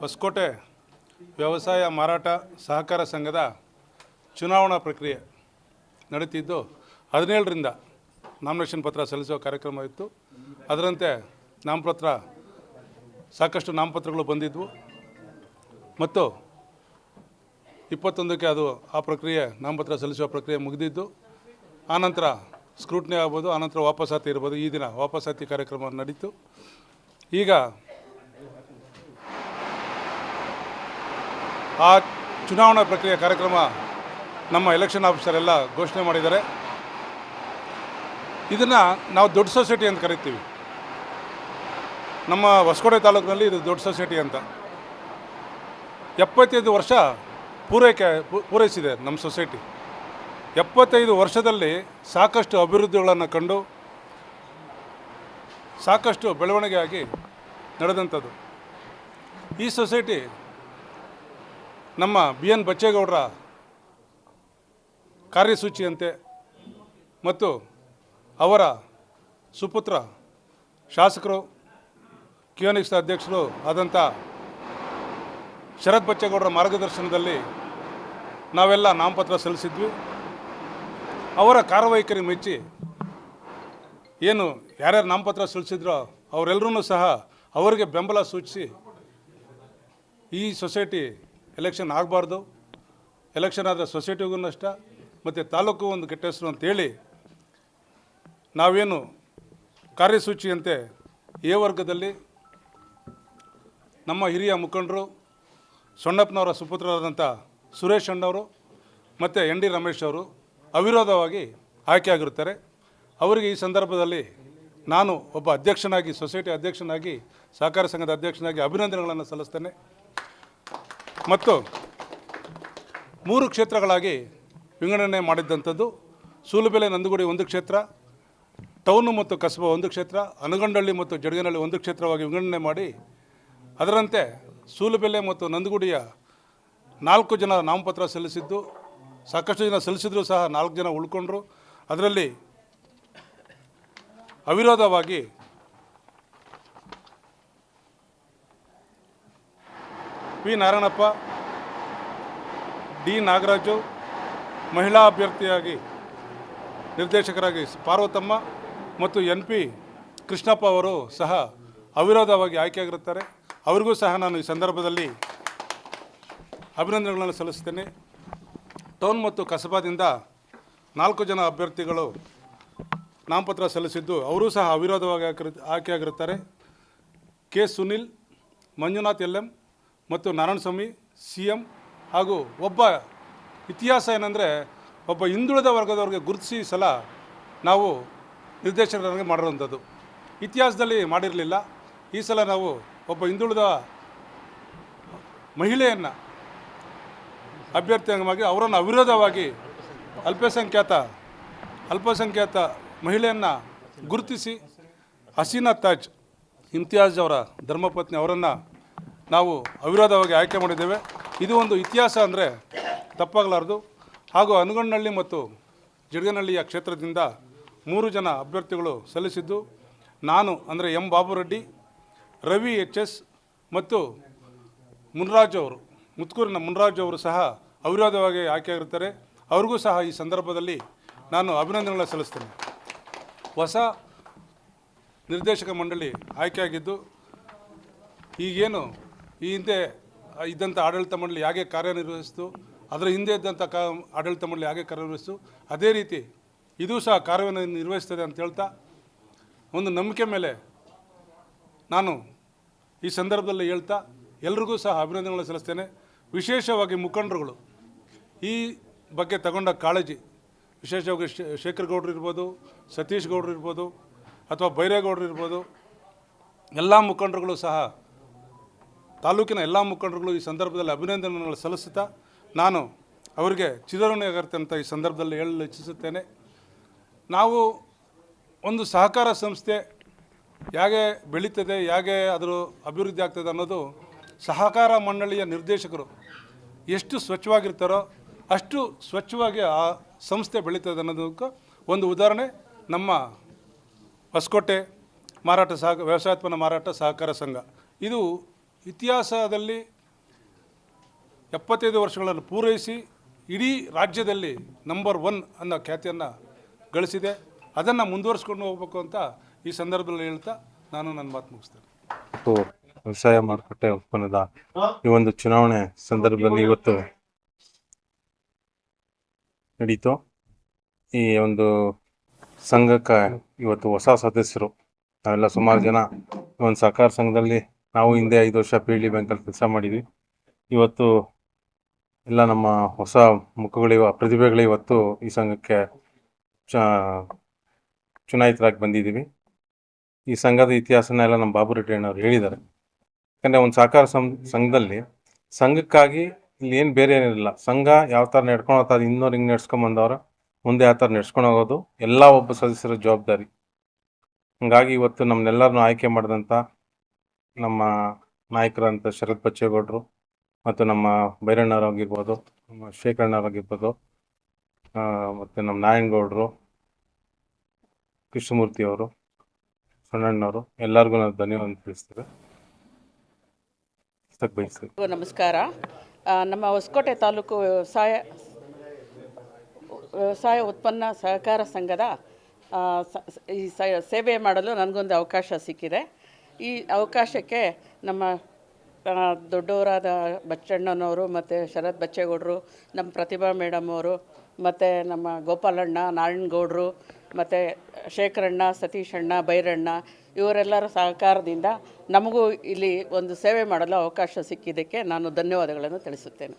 ಹೊಸಕೋಟೆ ವ್ಯವಸಾಯ ಮಾರಾಟ ಸಹಕಾರ ಸಂಘದ ಚುನಾವಣಾ ಪ್ರಕ್ರಿಯೆ ನಡೀತಿದ್ದು ಹದಿನೇಳರಿಂದ ನಾಮಿನೇಷನ್ ಪತ್ರ ಸಲ್ಲಿಸುವ ಕಾರ್ಯಕ್ರಮ ಇತ್ತು. ಅದರಂತೆ ನಾಮಪತ್ರ, ಸಾಕಷ್ಟು ನಾಮಪತ್ರಗಳು ಬಂದಿದ್ವು. ಮತ್ತು ಇಪ್ಪತ್ತೊಂದಕ್ಕೆ ಅದು ಆ ಪ್ರಕ್ರಿಯೆ, ನಾಮಪತ್ರ ಸಲ್ಲಿಸುವ ಪ್ರಕ್ರಿಯೆ ಮುಗಿದಿದ್ದು ಆನಂತರ ಸ್ಕ್ರೂಟ್ನಿ ಆಗ್ಬೋದು ಆನಂತರ ವಾಪಸಾತಿ ಇರ್ಬೋದು, ಈ ದಿನ ವಾಪಸಾತಿ ಕಾರ್ಯಕ್ರಮ ನಡೀತು. ಈಗ ಆ ಚುನಾವಣಾ ಪ್ರಕ್ರಿಯೆ ಕಾರ್ಯಕ್ರಮ ನಮ್ಮ ಎಲೆಕ್ಷನ್ ಆಫೀಸರ್ ಎಲ್ಲ ಘೋಷಣೆ ಮಾಡಿದ್ದಾರೆ. ಇದನ್ನು ನಾವು ದೊಡ್ಡ ಸೊಸೈಟಿ ಅಂತ ಕರಿತೀವಿ. ನಮ್ಮ ಹೊಸಕೋಟೆ ತಾಲೂಕಿನಲ್ಲಿ ಇದು ದೊಡ್ಡ ಸೊಸೈಟಿ ಅಂತ. ಎಪ್ಪತ್ತೈದು ವರ್ಷ ಪೂರೈಕೆ ಪೂರೈಸಿದೆ ನಮ್ಮ ಸೊಸೈಟಿ. ಎಪ್ಪತ್ತೈದು ವರ್ಷದಲ್ಲಿ ಸಾಕಷ್ಟು ಅಭಿವೃದ್ಧಿಗಳನ್ನು ಕಂಡು, ಸಾಕಷ್ಟು ಬೆಳವಣಿಗೆ ಆಗಿ ನಡೆದಂಥದ್ದು. ಈ ಸೊಸೈಟಿ ನಮ್ಮ ಬಿ ಎನ್ ಬಚ್ಚೇಗೌಡರ ಕಾರ್ಯಸೂಚಿಯಂತೆ ಮತ್ತು ಅವರ ಸುಪುತ್ರ ಶಾಸಕರು ಕಿಯೋನಿಕ್ಸ್ ಅಧ್ಯಕ್ಷರು ಆದಂಥ ಶರತ್ ಬಚ್ಚೇಗೌಡರ ಮಾರ್ಗದರ್ಶನದಲ್ಲಿ ನಾವೆಲ್ಲ ನಾಮಪತ್ರ ಸಲ್ಲಿಸಿದ್ವಿ. ಅವರ ಕಾರ್ಯವೈಖರಿ ಮೆಚ್ಚಿ ಏನು ಯಾರ್ಯಾರು ನಾಮಪತ್ರ ಸಲ್ಲಿಸಿದ್ರೋ ಅವರೆಲ್ಲರೂ ಸಹ ಅವರಿಗೆ ಬೆಂಬಲ ಸೂಚಿಸಿ ಈ ಸೊಸೈಟಿ ಎಲೆಕ್ಷನ್ ಆಗಬಾರ್ದು. ಎಲೆಕ್ಷನ್ ಆದರೆ ಸೊಸೈಟಿಗೂ ನಷ್ಟ, ಮತ್ತು ತಾಲೂಕು ಒಂದು ಕೆಟ್ಟ ಹೆಸರು ಅಂತೇಳಿ ನಾವೇನು ಕಾರ್ಯಸೂಚಿಯಂತೆ ಎ ವರ್ಗದಲ್ಲಿ ನಮ್ಮ ಹಿರಿಯ ಮುಖಂಡರು ಸೊಣ್ಣಪ್ಪನವರ ಸುಪುತ್ರರಾದಂಥ ಸುರೇಶ್ ಅಣ್ಣವರು ಮತ್ತು ಎನ್ ಡಿ ರಮೇಶ್ ಅವರು ಅವಿರೋಧವಾಗಿ ಆಯ್ಕೆಯಾಗಿರುತ್ತಾರೆ ಅವರಿಗೆ ಈ ಸಂದರ್ಭದಲ್ಲಿ ನಾನು ಒಬ್ಬ ಅಧ್ಯಕ್ಷನಾಗಿ, ಸೊಸೈಟಿ ಅಧ್ಯಕ್ಷನಾಗಿ, ಸಹಕಾರ ಸಂಘದ ಅಧ್ಯಕ್ಷನಾಗಿ ಅಭಿನಂದನೆಗಳನ್ನು ಸಲ್ಲಿಸ್ತೇನೆ. ಮತ್ತು ಮೂರು ಕ್ಷೇತ್ರಗಳಾಗಿ ವಿಂಗಡಣೆ ಮಾಡಿದ್ದಂಥದ್ದು ಸೂಲುಬೆಲೆ ನಂದಗುಡಿ ಒಂದು ಕ್ಷೇತ್ರ, ಟೌನು ಮತ್ತು ಕಸಬ ಒಂದು ಕ್ಷೇತ್ರ, ಅನಗಂಡಳ್ಳಿ ಮತ್ತು ಜಡಗನಹಳ್ಳಿ ಒಂದು ಕ್ಷೇತ್ರವಾಗಿ ವಿಂಗಡಣೆ ಮಾಡಿ ಅದರಂತೆ ಸೂಲುಬೆಲೆ ಮತ್ತು ನಂದಗುಡಿಯ ನಾಲ್ಕು ಜನ ನಾಮಪತ್ರ ಸಲ್ಲಿಸಿದ್ದು. ಸಾಕಷ್ಟು ಜನ ಸಲ್ಲಿಸಿದರೂ ಸಹ ನಾಲ್ಕು ಜನ ಉಳ್ಕೊಂಡ್ರು. ಅದರಲ್ಲಿ ಅವಿರೋಧವಾಗಿ ಪಿ ನಾರಾಯಣಪ್ಪ, ಡಿ ನಾಗರಾಜು, ಮಹಿಳಾ ಅಭ್ಯರ್ಥಿಯಾಗಿ ನಿರ್ದೇಶಕರಾಗಿ ಪಾರ್ವತಮ್ಮ ಮತ್ತು ಎನ್ ಪಿ ಕೃಷ್ಣಪ್ಪ ಅವರು ಸಹ ಅವಿರೋಧವಾಗಿ ಆಯ್ಕೆಯಾಗಿರುತ್ತಾರೆ. ಅವರಿಗೂ ಸಹ ನಾನು ಈ ಸಂದರ್ಭದಲ್ಲಿ ಅಭಿನಂದನೆಗಳನ್ನು ಸಲ್ಲಿಸ್ತೇನೆ ಟೌನ್ ಮತ್ತು ಕಸಬಾದಿಂದ ನಾಲ್ಕು ಜನ ಅಭ್ಯರ್ಥಿಗಳು ನಾಮಪತ್ರ ಸಲ್ಲಿಸಿದ್ದು ಅವರೂ ಸಹ ಅವಿರೋಧವಾಗಿ ಆಯ್ಕೆ- ಆಯ್ಕೆಯಾಗಿರುತ್ತಾರೆ. K Sunil, Manjunath L M ಮತ್ತು ನಾರಾಯಣಸ್ವಾಮಿ ಸಿ ಎಂ ಹಾಗೂ ಒಬ್ಬ ಇತಿಹಾಸ ಏನಂದರೆ ಒಬ್ಬ ಹಿಂದುಳಿದ ವರ್ಗದವ್ರಿಗೆ ಗುರುತಿಸಿ ಸಲ ನಾವು ನಿರ್ದೇಶಕರಾಗಿ ಮಾಡಿರೋಂಥದ್ದು ಇತಿಹಾಸದಲ್ಲಿ ಮಾಡಿರಲಿಲ್ಲ. ಈ ಸಲ ನಾವು ಒಬ್ಬ ಹಿಂದುಳಿದ ಮಹಿಳೆಯನ್ನು ಅಂಗವಾಗಿ ಅವರನ್ನು ಅವಿರೋಧವಾಗಿ ಅಲ್ಪಸಂಖ್ಯಾತ ಅಲ್ಪಸಂಖ್ಯಾತ ಮಹಿಳೆಯನ್ನು ಗುರುತಿಸಿ, ಹಸೀನಾ ತಾಜ್, ಇಮ್ತಿಯಾಜ್ ಅವರ ಧರ್ಮಪತ್ನಿ ಅವರನ್ನು ನಾವು ಅವಿರೋಧವಾಗಿ ಆಯ್ಕೆ ಮಾಡಿದ್ದೇವೆ. ಇದು ಒಂದು ಇತಿಹಾಸ ಅಂದರೆ ತಪ್ಪಾಗಲಾರದು. ಹಾಗೂ ಅನಗನಹಳ್ಳಿ ಮತ್ತು ಜಿಡ್ಗನಹಳ್ಳಿಯ ಕ್ಷೇತ್ರದಿಂದ ಮೂರು ಜನ ಅಭ್ಯರ್ಥಿಗಳು ಸಲ್ಲಿಸಿದ್ದು, ನಾನು ಅಂದರೆ M Babureddy, Ravi H S ಮತ್ತು ಮುನ್ರಾಜ್ ಅವರು, ಮುತ್ಕೂರಿನ ಮುನ್ರಾಜ್ ಅವರು ಸಹ ಅವಿರೋಧವಾಗಿ ಆಯ್ಕೆಯಾಗಿರ್ತಾರೆ ಅವ್ರಿಗೂ ಸಹ ಈ ಸಂದರ್ಭದಲ್ಲಿ ನಾನು ಅಭಿನಂದನೆಗಳನ್ನು ಸಲ್ಲಿಸ್ತೇನೆ. ಹೊಸ ನಿರ್ದೇಶಕ ಮಂಡಳಿ ಆಯ್ಕೆಯಾಗಿದ್ದು ಈಗೇನು ಈ ಹಿಂದೆ ಇದ್ದಂಥ ಆಡಳಿತ ಮಂಡಳಿ ಹೇಗೆ ಕಾರ್ಯನಿರ್ವಹಿಸ್ತು, ಅದರ ಹಿಂದೆ ಇದ್ದಂಥ ಕಾ, ಆಡಳಿತ ಮಂಡಳಿ ಹೇಗೆ ಕಾರ್ಯನಿರ್ವಹಿಸ್ತು, ಅದೇ ರೀತಿ ಇದು ಸಹ ಕಾರ್ಯವನ್ನು ನಿರ್ವಹಿಸ್ತದೆ ಅಂತ ಹೇಳ್ತಾ ಒಂದು ನಂಬಿಕೆ ಮೇಲೆ ನಾನು ಈ ಸಂದರ್ಭದಲ್ಲಿ ಹೇಳ್ತಾ ಎಲ್ರಿಗೂ ಸಹ ಅಭಿನಂದನೆಗಳನ್ನು ಸಲ್ಲಿಸ್ತೇನೆ. ವಿಶೇಷವಾಗಿ ಮುಖಂಡರುಗಳು, ಈ ಬಗ್ಗೆ ತಗೊಂಡ ಕಾಳಜಿ, ವಿಶೇಷವಾಗಿ ಶೇಖರ್ ಗೌಡ್ರು ಇರ್ಬೋದು, ಸತೀಶ್ ಗೌಡ್ರು ಇರ್ಬೋದು, ಅಥವಾ ಬೈರೇಗೌಡರು ಇರ್ಬೋದು, ಎಲ್ಲ ಮುಖಂಡರುಗಳು ಸಹ ತಾಲೂಕಿನ ಎಲ್ಲ ಮುಖಂಡರುಗಳು ಈ ಸಂದರ್ಭದಲ್ಲಿ ಅಭಿನಂದನೆಗಳು ಸಲ್ಲಿಸುತ್ತಾ ನಾನು ಅವರಿಗೆ ಚಿರಋಣಿಯಾಗಿರುತ್ತೆ ಅಂತ ಈ ಸಂದರ್ಭದಲ್ಲಿ ಹೇಳಲು ಇಚ್ಛಿಸುತ್ತೇನೆ. ನಾವು ಒಂದು ಸಹಕಾರ ಸಂಸ್ಥೆ ಹೇಗೆ ಬೆಳೀತದೆ, ಹೇಗೆ ಅದರ ಅಭಿವೃದ್ಧಿ ಆಗ್ತದೆ ಅನ್ನೋದು ಸಹಕಾರ ಮಂಡಳಿಯ ನಿರ್ದೇಶಕರು ಎಷ್ಟು ಸ್ವಚ್ಛವಾಗಿರ್ತಾರೋ ಅಷ್ಟು ಸ್ವಚ್ಛವಾಗಿ ಆ ಸಂಸ್ಥೆ ಬೆಳೀತದೆ ಅನ್ನೋದಕ್ಕೆ ಒಂದು ಉದಾಹರಣೆ, ನಮ್ಮ ಹೊಸಕೋಟೆ ಮಾರಾಟ ಸಹ ವ್ಯವಸಾಯೋತ್ಪನ್ನ ಮಾರಾಟ ಸಹಕಾರ ಸಂಘ. ಇದು ಇತಿಹಾಸದಲ್ಲಿ ಎಪ್ಪತ್ತೈದು ವರ್ಷಗಳನ್ನು ಪೂರೈಸಿ ಇಡೀ ರಾಜ್ಯದಲ್ಲಿ ನಂಬರ್ ಒನ್ ಅನ್ನೋ ಖ್ಯಾತಿಯನ್ನು ಗಳಿಸಿದೆ. ಅದನ್ನು ಮುಂದುವರಿಸ್ಕೊಂಡು ಹೋಗ್ಬೇಕು ಅಂತ ಈ ಸಂದರ್ಭದಲ್ಲಿ ಹೇಳ್ತಾ ನಾನು ನನ್ನ ಮಾತು ಮುಗಿಸ್ತೇನೆ. ವ್ಯವಸಾಯ ಮಾರುಕಟ್ಟೆ ಉತ್ಪನ್ನದ ಈ ಒಂದು ಚುನಾವಣೆ ಸಂದರ್ಭದಲ್ಲಿ ಇವತ್ತು ನಡೀತು. ಈ ಒಂದು ಸಂಘಕ್ಕೆ ಇವತ್ತು ಹೊಸ ಸದಸ್ಯರು, ನಾವೆಲ್ಲ ಸುಮಾರು ಜನ ಒಂದು ಸಹಕಾರ ಸಂಘದಲ್ಲಿ ನಾವು ಹಿಂದೆ ಐದು ವರ್ಷ ಪಿ ಡಿ ಬ್ಯಾಂಕಲ್ಲಿ ಕೆಲಸ ಮಾಡಿದ್ವಿ. ಇವತ್ತು ಎಲ್ಲ ನಮ್ಮ ಹೊಸ ಮುಖಗಳಿವ, ಪ್ರತಿಭೆಗಳು ಇವತ್ತು ಈ ಸಂಘಕ್ಕೆ ಚುನಾಯಿತರಾಗಿ ಬಂದಿದ್ದೀವಿ. ಈ ಸಂಘದ ಇತಿಹಾಸನ ಎಲ್ಲ ನಮ್ಮ ಬಾಬು ರೆಡ್ಡಿ ಅಣ್ಣವ್ರು ಹೇಳಿದ್ದಾರೆ. ಯಾಕಂದರೆ ಒಂದು ಸಹಕಾರ ಸಂಘದಲ್ಲಿ ಸಂಘಕ್ಕಾಗಿ ಇಲ್ಲಿ ಏನು ಬೇರೆ ಏನಿಲ್ಲ ಸಂಘ ಯಾವ ಥರ ನಡ್ಕೊಂಡು ಹೋಗ್ತಾ ಇನ್ನೂರು ಹಿಂಗೆ ನಡ್ಸ್ಕೊಂಬಂದವ್ರ ಮುಂದೆ ಯಾವ ಥರ ನಡ್ಸ್ಕೊಂಡು ಹೋಗೋದು, ಎಲ್ಲ ಒಬ್ಬ ಸದಸ್ಯರ ಜವಾಬ್ದಾರಿ. ಹಂಗಾಗಿ ಇವತ್ತು ನಮ್ಮನ್ನೆಲ್ಲರನ್ನೂ ಆಯ್ಕೆ ಮಾಡಿದಂಥ ನಮ್ಮ ನಾಯಕರಂತ ಶರತ್ ಬಚ್ಚೇಗೌಡರು ಮತ್ತು ನಮ್ಮ ಬೈರಣ್ಣವ್ರಾಗಿರ್ಬೋದು ನಮ್ಮ ಶೇಖರಣ್ಣವರಾಗಿರ್ಬೋದು ಮತ್ತು ನಮ್ಮ ನಾರಾಯಣಗೌಡರು, ಕೃಷ್ಣಮೂರ್ತಿ ಅವರು, ಸಣ್ಣಣ್ಣವರು, ಎಲ್ಲರಿಗೂ ನಾನು ಧನ್ಯವಾದ ತಿಳಿಸ್ತೇವೆ ನಮಸ್ಕಾರ. ನಮ್ಮ ಹೊಸಕೋಟೆ ತಾಲೂಕು ವ್ಯವಸಾಯ ವ್ಯವಸಾಯ ಉತ್ಪನ್ನ ಸಹಕಾರ ಸಂಘದ ಈ ಸೇವೆ ಮಾಡಲು ನನಗೊಂದು ಅವಕಾಶ ಸಿಕ್ಕಿದೆ. ಈ ಅವಕಾಶಕ್ಕೆ ನಮ್ಮ ದೊಡ್ಡವರಾದ ಬಚ್ಚಣ್ಣನವರು ಮತ್ತು ಶರತ್ ಬಚ್ಚೇಗೌಡರು, ನಮ್ಮ ಪ್ರತಿಭಾ ಮೇಡಮ್ ಅವರು, ಮತ್ತು ನಮ್ಮ ಗೋಪಾಲಣ್ಣ, ನಾರಾಯಣಗೌಡರು, ಮತ್ತು ಶೇಖರಣ್ಣ ಸತೀಶಣ್ಣ ಬೈರಣ್ಣ, ಇವರೆಲ್ಲರ ಸಹಕಾರದಿಂದ ನಮಗೂ ಇಲ್ಲಿ ಒಂದು ಸೇವೆ ಮಾಡಲು ಅವಕಾಶ ಸಿಕ್ಕಿದ್ದಕ್ಕೆ ನಾನು ಧನ್ಯವಾದಗಳನ್ನು ತಿಳಿಸುತ್ತೇನೆ.